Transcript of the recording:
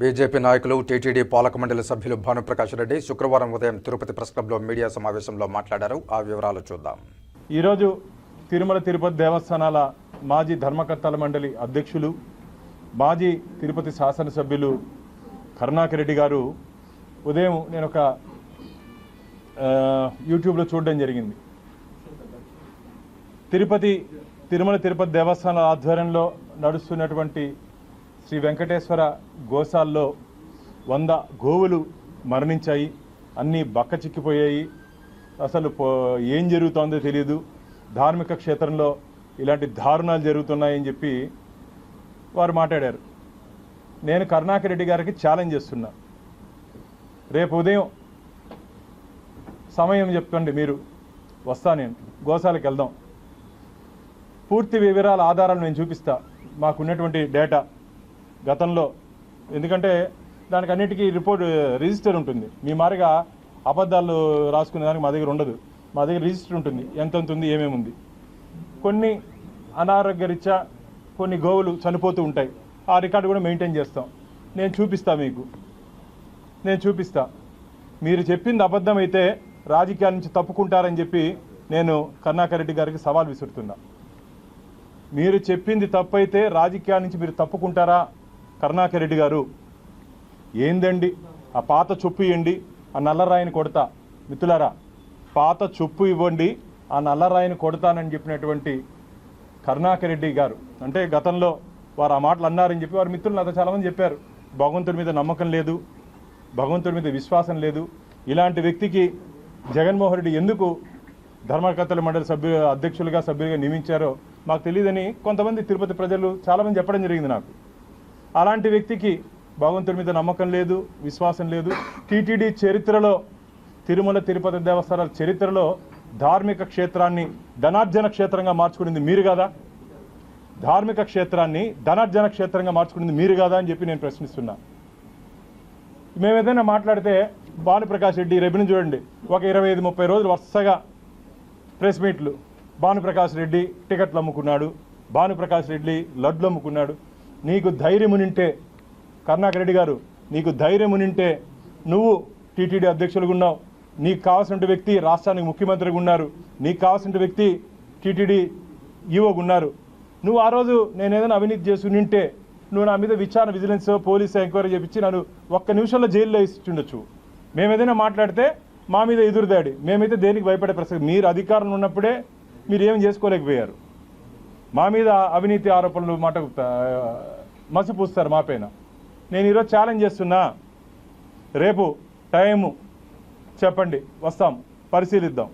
BJP నాయకులు TTD పాలక మండలి సభ్యులు భానుప్రకాష్ రెడ్డి శుక్రవారం ఉదయం తిరుపతి ప్రెస్ క్లబ్లో మీడియా సమావేశంలో మాట్లాడారు. ఆ వివరాలు చూద్దాం. ఈరోజు తిరుమల తిరుపతి దేవస్థానాల మాజీ ధర్మకర్తల మండలి అధ్యక్షులు మాజీ తిరుపతి శాసనసభ్యులు కరుణాకర్ రెడ్డి గారు ఉదయం నేను ఒక యూట్యూబ్లో చూడడం జరిగింది. తిరుపతి తిరుమల తిరుపతి దేవస్థానాల ఆధ్వర్యంలో నడుస్తున్నటువంటి శ్రీ వెంకటేశ్వర గోశాల్లో వంద గోవులు మరణించాయి అన్నీ బక్క చిక్కిపోయాయి. అసలు ఏం జరుగుతోందో తెలియదు ధార్మిక క్షేత్రంలో ఇలాంటి దారుణాలు జరుగుతున్నాయని చెప్పి వారు మాట్లాడారు. నేను కరుణాకర్ రెడ్డి గారికి ఛాలెంజ్ చేస్తున్నా. రేపు ఉదయం సమయం చెప్పండి మీరు. వస్తా నేను. గోశాలకు వెళ్దాం. పూర్తి వివరాల ఆధారాలు నేను చూపిస్తా. మాకున్నటువంటి డేటా. గతంలో. ఎందుకంటే దానికి అన్నిటికీ రిపోర్ట్ రిజిస్టర్ ఉంటుంది. మీ మారిగా అబద్ధాలు రాసుకునే దానికి మా దగ్గర ఉండదు. మా దగ్గర రిజిస్టర్ ఉంటుంది. ఎంత ఉంది ఏమేమి ఉంది కొన్ని అనారోగ్యరీత్యా కొన్ని గోవులు చనిపోతూ ఉంటాయి. ఆ రికార్డు కూడా మెయింటైన్ చేస్తాం. నేను చూపిస్తా మీకు. నేను చూపిస్తా. మీరు చెప్పింది అబద్ధం అయితే రాజకీయాల నుంచి తప్పుకుంటారని చెప్పి నేను కర్ణాకర్ రెడ్డి గారికి సవాల్ విసురుతున్నా. మీరు చెప్పింది తప్పైతే రాజకీయాల నుంచి మీరు తప్పుకుంటారా? కరుణాకర్ రెడ్డి గారు ఏందండి? ఆ పాత చొప్పు ఇవ్వండి ఆ నల్లరాయిని కొడతా. మిత్రులారా పాత చొప్పు ఇవ్వండి ఆ నల్లరాయిని కొడతానని చెప్పినటువంటి కరుణాకర్ రెడ్డి గారు. అంటే గతంలో వారు ఆ మాటలు అన్నారని చెప్పి వారి మిత్రులు నాతో చాలామంది చెప్పారు. భగవంతుడి మీద నమ్మకం లేదు భగవంతుడి మీద విశ్వాసం లేదు. ఇలాంటి వ్యక్తికి జగన్మోహన్ రెడ్డి ఎందుకు ధర్మకర్తల మండలి సభ్యు అధ్యక్షులుగా సభ్యులుగా నియమించారో మాకు తెలియదని కొంతమంది తిరుపతి ప్రజలు చాలామంది చెప్పడం జరిగింది నాకు. అలాంటి వ్యక్తికి భగవంతుడి మీద నమ్మకం లేదు విశ్వాసం లేదు. టీటీడీ చరిత్రలో తిరుమల తిరుపతి దేవస్థానాల చరిత్రలో ధార్మిక క్షేత్రాన్ని ధనార్జన క్షేత్రంగా మార్చుకునింది మీరు కదా? ధార్మిక క్షేత్రాన్ని ధనార్జన క్షేత్రంగా మార్చుకునింది మీరు కదా అని చెప్పి నేను ప్రశ్నిస్తున్నా. మేము ఏదైనా మాట్లాడితే భానుప్రకాష్ రెడ్డి రెబిని చూడండి. ఒక ఇరవై ఐదు ముప్పై రోజులు వరుసగా ప్రెస్ మీట్లు. భానుప్రకాష్ రెడ్డి టికెట్లు అమ్ముకున్నాడు. భానుప్రకాష్ రెడ్డి లడ్లు అమ్ముకున్నాడు. నీకు ధైర్యము నింటే కరుణాకర్ రెడ్డి గారు నీకు ధైర్యము నింటే నువ్వు టీటీడీ అధ్యక్షులుగా ఉన్నావు. నీకు కావాల్సిన వ్యక్తి రాష్ట్రానికి ముఖ్యమంత్రిగా ఉన్నారు. నీకు కావాల్సిన వ్యక్తి టీటీడీ ఈవోగా ఉన్నారు. నువ్వు ఆ రోజు నేను ఏదైనా అవినీతి చేసి నింటే నువ్వు నా మీద విచారణ విజిలెన్స్ పోలీస్ ఎంక్వైరీ చేపించి నన్ను ఒక్క నిమిషంలో జైల్లో ఇస్తుండొచ్చు మేము ఏదైనా మాట్లాడితే మా మీద ఎదురుదాడి. మేమైతే దేనికి భయపడే ప్రసక్తి మీరు అధికారంలో ఉన్నప్పుడే మీరు ఏం చేసుకోలేకపోయారు. మా మీద అవినీతి ఆరోపణలు మాట మసిపూస్తారు మా పైన. నేను ఈరోజు ఛాలెంజ్ చేస్తున్నా. రేపు టైము చెప్పండి వస్తాం పరిశీలిద్దాం.